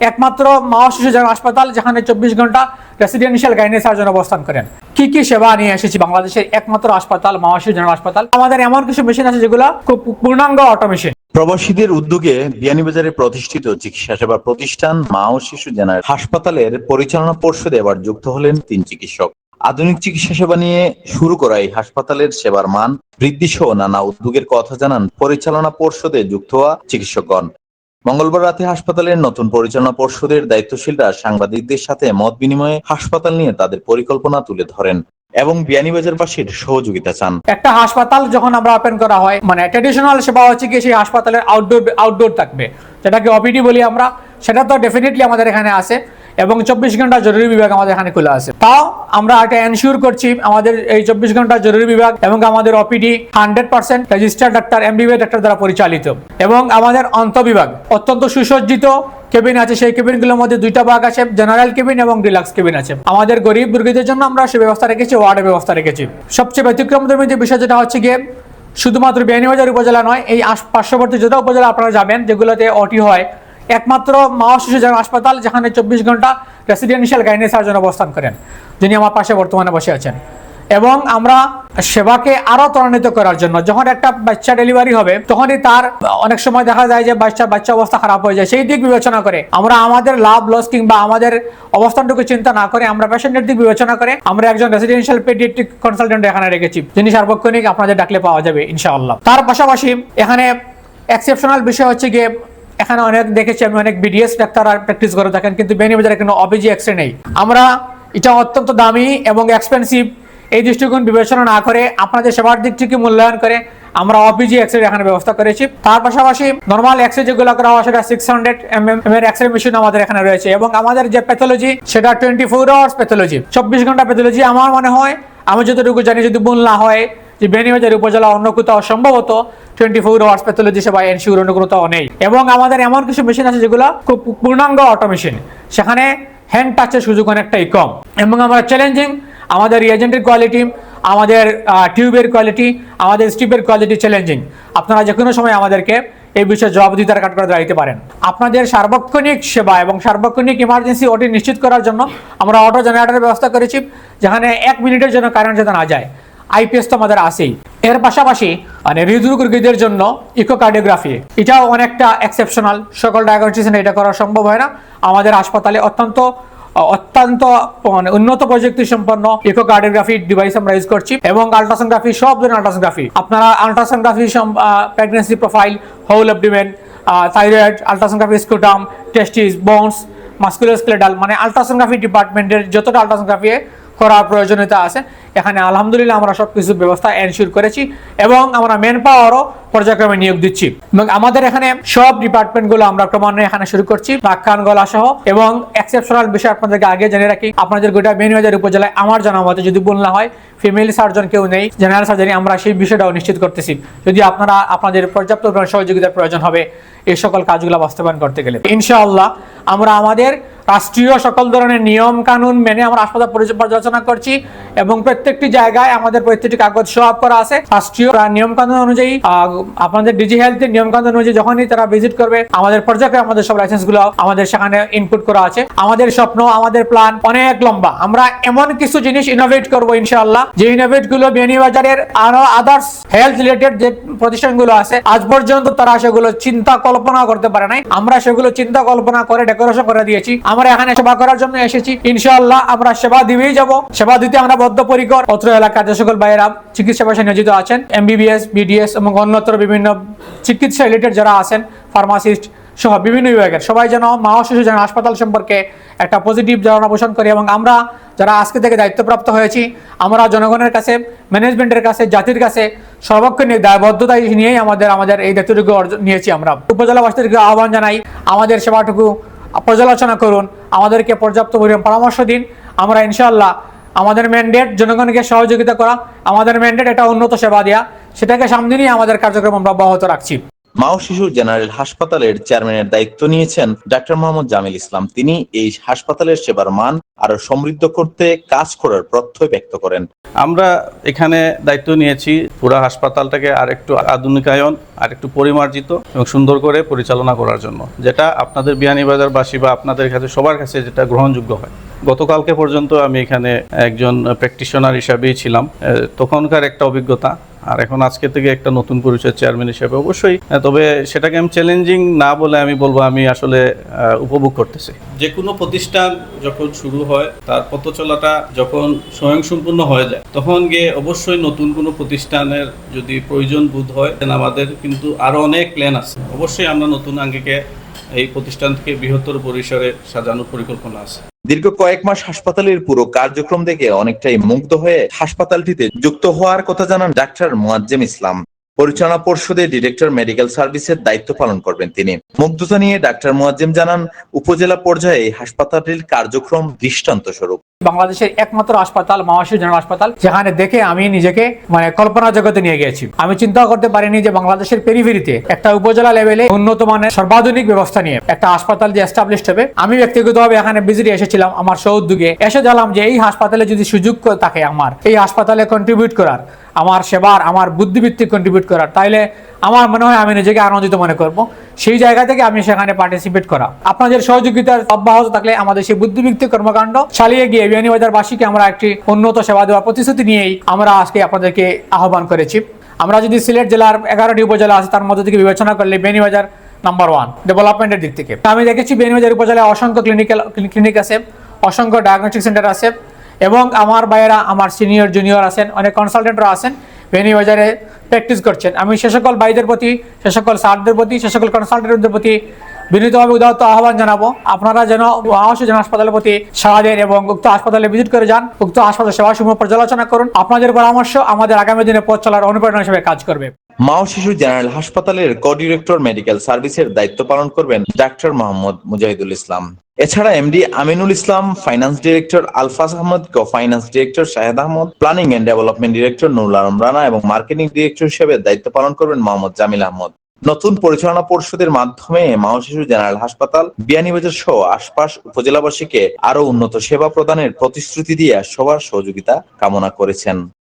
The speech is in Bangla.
একমাত্র মা শিশু হাসপাতাল যেখানে চব্বিশ ঘণ্টা রেসিডেন্সিয়াল গাইনি সার্জন অবস্থান করেন। কি কি সেবা নিয়ে এসেছি বাংলাদেশের একমাত্র হাসপাতাল মা শিশু হাসপাতাল? আমাদের এমন কিছু মেশিন আছে যেগুলো খুব পূর্ণাঙ্গ অটোমেশন প্রবাসীদের উদ্যোগে বিয়ানীবাজারে প্রতিষ্ঠিত চিকিৎসা সেবা প্রতিষ্ঠান মা ও শিশু জেনারেল হাসপাতালের পরিচালনা পর্ষদে এবার যুক্ত হলেন তিন চিকিৎসক। আধুনিক চিকিৎসা সেবা নিয়ে শুরু করা এই হাসপাতালের সেবার মান বৃদ্ধি সহ নানা উদ্যোগের কথা জানান পরিচালনা পর্ষদে যুক্ত হওয়া চিকিৎসকগণ। মঙ্গলবার রাতে হাসপাতালের নতুন পরিচালনা পর্ষদের দায়িত্বশীলরা সাংবাদিকদের সাথে মত বিনিময়ে হাসপাতাল নিয়ে তাদের পরিকল্পনা তুলে ধরেন এবং বিয়ানীবাজারবাসীর সহযোগিতা চান। একটা হাসপাতাল যখন আমরা ওপেন করা হয় মানে ট্রেডিশনাল সেবা হচ্ছে কি সেই হাসপাতালের আউটডোর আউটডোর থাকবে। যেটাকে অপিডি বলি আমরা, সেটা তো ডেফিনেটলি আমাদের এখানে আছে। এবং চব্বিশ ঘণ্টা জরুরি বিভাগ আমাদের এখানে খোলা আছে। তাও আমরা এটা এনশিওর করছি আমাদের এই চব্বিশ ঘণ্টা জরুরি বিভাগ এবং আমাদের OPD hundred percent registered doctor MBBS doctor দ্বারা পরিচালিত। এবং আমাদের অন্ত বিভাগ, অত্যন্ত সুসজ্জিত কেবিন আছে। সেই কেবিনগুলোর মধ্যে দুইটা ভাগ আছে জেনারেল কেবিন এবং ডিলাক্স কেবিন আছে। আমাদের গরিব দুর্গীদের জন্য আমরা সে ব্যবস্থা রেখেছি ওয়ার্ডের ব্যবস্থা রেখেছি। সবচেয়ে ব্যতিক্রমধর্মী যে বিষয় যেটা হচ্ছে গিয়ে, শুধুমাত্র বিয়ানীবাজার উপজেলা নয়, এই পার্শ্ববর্তী যত উপজেলা আপনারা যাবেন যেগুলোতে অটি হয় একমাত্র মা শিশু হাসপাতাল যেখানে চব্বিশ ঘণ্টা রেসিডেন্সিয়াল গাইনি সার্জন অবস্থান করেন, যিনি আমার পাশে বর্তমানে বসে আছেন। এবং আমরা সেবাকে আরও ত্বরান্বিত করার জন্য, যখন একটা বাচ্চা ডেলিভারি হবে, তখনই তার অনেক সময় দেখা যায় যে বাচ্চা বাচ্চা অবস্থা খারাপ হয়ে যায়। সেই দিক বিবেচনা করে আমরা আমাদের লাভ, লস কিংবা আমাদের অবস্থানটুকু চিন্তা না করে আমরা পেশেন্টের দিক বিবেচনা করে আমরা একজন রেসিডেন্সিয়াল পেডিয়াট্রিক কনসালটেন্ট এখানে রেখেছি, যিনি সার্বক্ষণিক আপনাদের ডাকলে পাওয়া যাবে, ইনশাআল্লাহ। তার পাশাপাশি এখানে এক্সেপশনাল বিষয় হচ্ছে গিয়ে এখানে অনেক দেখেছি, আমি অনেক বিডিএস ডাক্তার প্র্যাকটিস করে থাকেন, কিন্তু বেনিবাজারে কোনো অবিজি এক্সরে নেই। আমরা এটা অত্যন্ত দামি এবং এক্সপেন্সিভ এই দৃষ্টিকোণ বিবেচনা না করে আপনাদের সেবার দিক থেকে মূল্যায়ন করে আমরা অপিজি এক্সরে এখানে ব্যবস্থা করেছি। তার পাশাপাশি নর্মাল এক্সরে যেগুলো করা হয় সেটা সিক্স হান্ড্রেড এম এম এর এক্সরে মেশিন আমাদের এখানে রয়েছে এবং আমাদের যে প্যাথোলজি সেটা টোয়েন্টি ফোর আওয়ার্স প্যাথোলজি চব্বিশ ঘণ্টা প্যাথোলজি আমার মনে হয়, আমি যতটুকু জানি যদি ভুল না হয় যে বেনিবাজার উপজেলা অন্য কোথাও সম্ভবত টোয়েন্টি ফোর আওয়ার্স প্যাথোলজি সেবা এনসিউর অন্য কোথাও নেই। এবং আমাদের এমন কিছু মেশিন আছে যেগুলো খুব পূর্ণাঙ্গ অটো মেশিন সেখানে হ্যান্ড টাচের সুযোগ অনেকটাই কম। এবং আমরা চ্যালেঞ্জিং আমাদের রিয়েজেন্টের কোয়ালিটি আমাদের টিউবের কোয়ালিটি আমাদের স্টিপের কোয়ালিটি চ্যালেঞ্জিং আপনারা যে কোনো সময় আমাদেরকে এই বিষয়ে জবাবদিহিতার কাট করে দাঁড়াইতে পারেন। আপনাদের সার্বক্ষণিক সেবা এবং সার্বক্ষণিক ইমার্জেন্সি ওটি নিশ্চিত করার জন্য আমরা অটো জেনারেটরের ব্যবস্থা করেছি, যেখানে এক মিনিটের জন্য কারেন্ট যাতে না যায়। আইপিএস তো আমাদের আছেই। এর পাশাপাশি মানে হৃদরোগ রোগীদের জন্য ইকোকার্ডিওগ্রাফি এটাও অনেকটা এক্সেপশনাল সকল ডায়াগনোস্টিস এটা করা সম্ভব হয় না। আমাদের হাসপাতালে অত্যন্ত অত্যন্ত মানে উন্নত প্রযুক্তি সম্পন্ন ইকোকার্ডিওগ্রাফি ডিভাইস আমরা ইউজ করছি এবং আলট্রাসোনোগ্রাফি সব ধরনের আলট্রাসোনোগ্রাফি আপনারা ultrasonography pregnancy profile whole abdomen thyroid ultrasonography scrotum testis bones musculoskeletal মানে আলট্রাসোনোগ্রাফি ডিপার্টমেন্টের যতটা আলট্রাসোনোগ্রাফি করার প্রয়োজনীয়তা আছে। এখানে আলহামদুলিল্লাহ আমরা সব কিছু ব্যবস্থা এনশিওর করেছি এবং আমরা মেন পাওয়ারও পর্যায়ক্রমে নিয়োগ দিচ্ছি। এবং আমাদের এখানে সব ডিপার্টমেন্টগুলো আমরা ক্রমান্বয়ে এখানে শুরু করছি কান গলা সহ এবং এক্সেপশনাল বিষয় আপনাদেরকে আগে জেনে রাখি, আপনাদের গোটা বেনিবাজার উপজেলায় আমার জানা মতে যদি না হয় ফিমেল সার্জন কেউ নেই জেনারেল সার্জারি আমরা সেই বিষয়টাও নিশ্চিত করতেছি। যদি আপনারা, আপনাদের পর্যাপ্ত সহযোগিতার প্রয়োজন হবে, এই সকল কাজগুলো বাস্তবায়ন করতে গেলে। ইনশাআল্লাহ, আমরা আমাদের রাষ্ট্রীয় সকল ধরনের নিয়ম কানুন মেনে আমরা হাসপাতাল পর্যালোচনা করছি এবং প্রত্যেকটি জায়গায় আমাদের প্রত্যেকটি কাগজ শো আপ করা আছে। রাষ্ট্রীয় নিয়ম কানুন অনুযায়ী আপনাদের ডিজি হেলথের নিয়ম কানুন অনুযায়ী যখনই তারা ভিজিট করবে, আমাদের পর্যায়ে আমাদের সব লাইসেন্সগুলো আমাদের সেখানে ইনপুট করা আছে। আমাদের স্বপ্ন, আমাদের প্ল্যান অনেক লম্বা। আমরা এমন কিছু জিনিস ইনোভেট করব ইনশাআল্লাহ, যে ইনোভেটগুলো বিয়ানীবাজারের আরও আদার্স হেলথ রিলেটেড যে প্রতিষ্ঠানগুলো আছে, আজ পর্যন্ত তারা সেগুলো চিন্তা কল্পনা করতে পারে নাই। আমরা সেগুলো চিন্তা কল্পনা করে ডেকোরেশন করে দিয়েছি। আমরা এখানে সেবা করার জন্য এসেছি। ইনশাআল্লাহ আমরা সেবা দিবেই যাব। সেবা দিতে আমরা বদ্ধপরিকর। অত্র এলাকার যে সকল ভাইয়েরা চিকিৎসা পেশায় নিয়োজিত আছেন, এমবিবিএস, বিডিএস এবং অন্যত্র বিভিন্ন চিকিৎসা রিলেটেড যারা আছেন ফার্মাসিস্ট সহ বিভিন্ন বিভাগের, সবাই যেন মা শিশু যেন হাসপাতাল সম্পর্কে একটা পজিটিভ ধারণা পোষণ করি এবং আমরা যারা আজকে থেকে দায়িত্বপ্রাপ্ত হয়েছি, আমরা জনগণের কাছে ম্যানেজমেন্টের কাছে, জাতির কাছে সর্বক্ষণিক দায়বদ্ধতা নিয়েই আমাদের আমাদের এই দায়িত্বটুকু অর্জন, নিয়েছি আমরা। উপজেলাবাসীদেরকে আহ্বান জানাই, আমাদের সেবাটুকু পর্যালোচনা করুন, আমাদেরকে পর্যাপ্ত পরিমাণ পরামর্শ দিন। আমরা ইনশাআল্লাহ আমাদের ম্যান্ডেট জনগণকে সহযোগিতা করা, আমাদের ম্যান্ডেট এটা উন্নত সেবা দেওয়া সেটাকে সামনে নিয়ে আমাদের কার্যক্রম আমরা অব্যাহত রাখছি। মা ও শিশু জেনারেল হাসপাতালের চেয়ারম্যানের দায়িত্ব নিয়েছেন ডাক্তার মোহাম্মদ জামিল ইসলাম। তিনি এই হাসপাতালের সেবার মান আরও সমৃদ্ধ করতে কাজ করার প্রত্যয় ব্যক্ত করেন। আমরা এখানে দায়িত্ব নিয়েছি পুরো হাসপাতালটাকে আরেকটু আধুনিকায়ন, আরেকটু পরিমার্জিত এবং সুন্দর করে পরিচালনা করার জন্য। যেটা আপনাদের বিয়ানীবাজারবাসী বা আপনাদের কাছে, সবার কাছে যেটা গ্রহণযোগ্য হয়। গতকালকে পর্যন্ত আমি এখানে একজন প্র্যাকটিশনার হিসাবেই ছিলাম। তখনকার একটা অভিজ্ঞতা আর এখন আজকে থেকে একটা নতুন পরিচয় চেয়ারম্যান হিসেবে অবশ্যই তবে সেটাকে আমি চ্যালেঞ্জিং না বলে আমি বলব, আমি আসলে উপভোগ করতেছি। যে কোনো প্রতিষ্ঠান যখন শুরু হয়, তার পথ চলাটা যখন স্বয়ংসম্পূর্ণ হয়ে যায়, তখন গিয়ে অবশ্যই নতুন কোনো প্রতিষ্ঠানের যদি প্রয়োজন বোধ হয় আমাদের কিন্তু আরও অনেক প্ল্যান আছে। অবশ্যই আমরা নতুন আঙ্গিকে এই প্রতিষ্ঠানকে বৃহত্তর পরিসরে সাজানোর পরিকল্পনা আছে। দীর্ঘ কয়েক মাস হাসপাতালের পুরো কার্যক্রম দেখে অনেকটাই মুগ্ধ হয়ে হাসপাতালটিতে যুক্ত হওয়ার কথা জানান ডাক্তার মোয়াজ্জেম ইসলাম। পরিচালনা পর্ষদের ডিরেক্টর মেডিকেল সার্ভিসের দায়িত্ব পালন করবেন তিনি। মুগ্ধতা নিয়ে ডাক্তার মোয়াজ্জেম জানান, উপজেলা পর্যায়ে হাসপাতালটির কার্যক্রম দৃষ্টান্ত স্বরূপ বাংলাদেশের একমাত্র হাসপাতাল মাওয়াশি জেনারেল হাসপাতাল, যেখানে দেখে আমি নিজেকে মানে কল্পনা জগতে নিয়ে গেছি আমি চিন্তা করতে পারিনি যে বাংলাদেশের পেরিফেরিতে একটা উপজেলা লেভেলে উন্নত মানের সর্বাধুনিক ব্যবস্থা নিয়ে একটা হাসপাতাল যে এস্টাবলিশড হবে। আমি ব্যক্তিগতভাবে এখানে ভিজিটে এসেছিলাম আমার সৌদ্যোগে এসে জানলাম যে এই হাসপাতালে যদি সুযোগ থাকে আমার, এই হাসপাতালে কন্ট্রিবিউট করার, আমার সেবার, আমার বুদ্ধিভিত্তিক কন্ট্রিবিউট করার, তাইলে আমার মনে হয় আমি নিজেকে আনন্দিত মনে করব। সেই জায়গা থেকে আমি সেখানে পার্টিসিপেট করা। আপনাদের সহযোগিতার অব্যাহত থাকলে আমাদের সেই বুদ্ধিভিত্তিক কর্মকাণ্ড চালিয়ে গিয়ে বিয়ানীবাজারবাসীকে আমরা একটি উন্নত সেবা দেওয়ার প্রতিশ্রুতি নিয়েই আমরা আজকে আপনাদেরকে আহ্বান করেছি। আমরা যদি সিলেট জেলার এগারোটি উপজেলা আছে, তার মধ্যে থেকে বিবেচনা করলে বিয়ানীবাজার নাম্বার ওয়ান ডেভেলপমেন্টের দিক থেকে। আমি দেখেছি বিয়ানীবাজার উপজেলায় অসংখ্য ক্লিনিক্যাল ক্লিনিক আছে, অসংখ্য ডায়াগনস্টিক সেন্টার আছে এবং আমার ভাইয়েরা, আমার সিনিয়র জুনিয়র আছেন, অনেক কনসালটেন্টরা আছেন। বেনিবাজারে প্র্যাকটিস করছেন। আমি সে সকল ভাইদের প্রতি, সে সকল স্যারদের প্রতি, সে সকল কনসালটেন্টদের প্রতি বিনীতভাবে উদাহরণ আহ্বান জানাব। আপনারা যেন মহাশু জন হাসপাতালের প্রতি সাড়া দেন এবং উক্ত হাসপাতালে ভিজিট করে যান, উক্ত হাসপাতাল সেবাসমূহ পর্যালোচনা করুন। আপনাদের পরামর্শ আমাদের আগামী দিনে পথ চলার অনুপ্রেরণা হিসেবে কাজ করবে। মা ও শিশু জেনারেল হাসপাতালের কো ডিরেক্টর মেডিকেল সার্ভিসের দায়িত্ব পালন করবেন ডাক্তার মোহাম্মদ মুজাহিদুল ইসলাম। এছাড়া MD Aminul Islam, finance director Alfaz Ahmad co finance director Shahed Ahmad, planning and development director Nurul Alam Rana এবং মার্কেটিং ডিরেক্টর হিসেবে দায়িত্ব পালন করবেন মোহাম্মদ জামিল আহমদ। নতুন পরিচালনা পরিষদের মাধ্যমে মা ও শিশু জেনারেল হাসপাতাল, বিয়ানীবাজার সহ আশপাশ উপজেলাবাসীকে আরও উন্নত সেবা প্রদানের প্রতিশ্রুতি দিয়ে সবার সহযোগিতা কামনা করেছেন।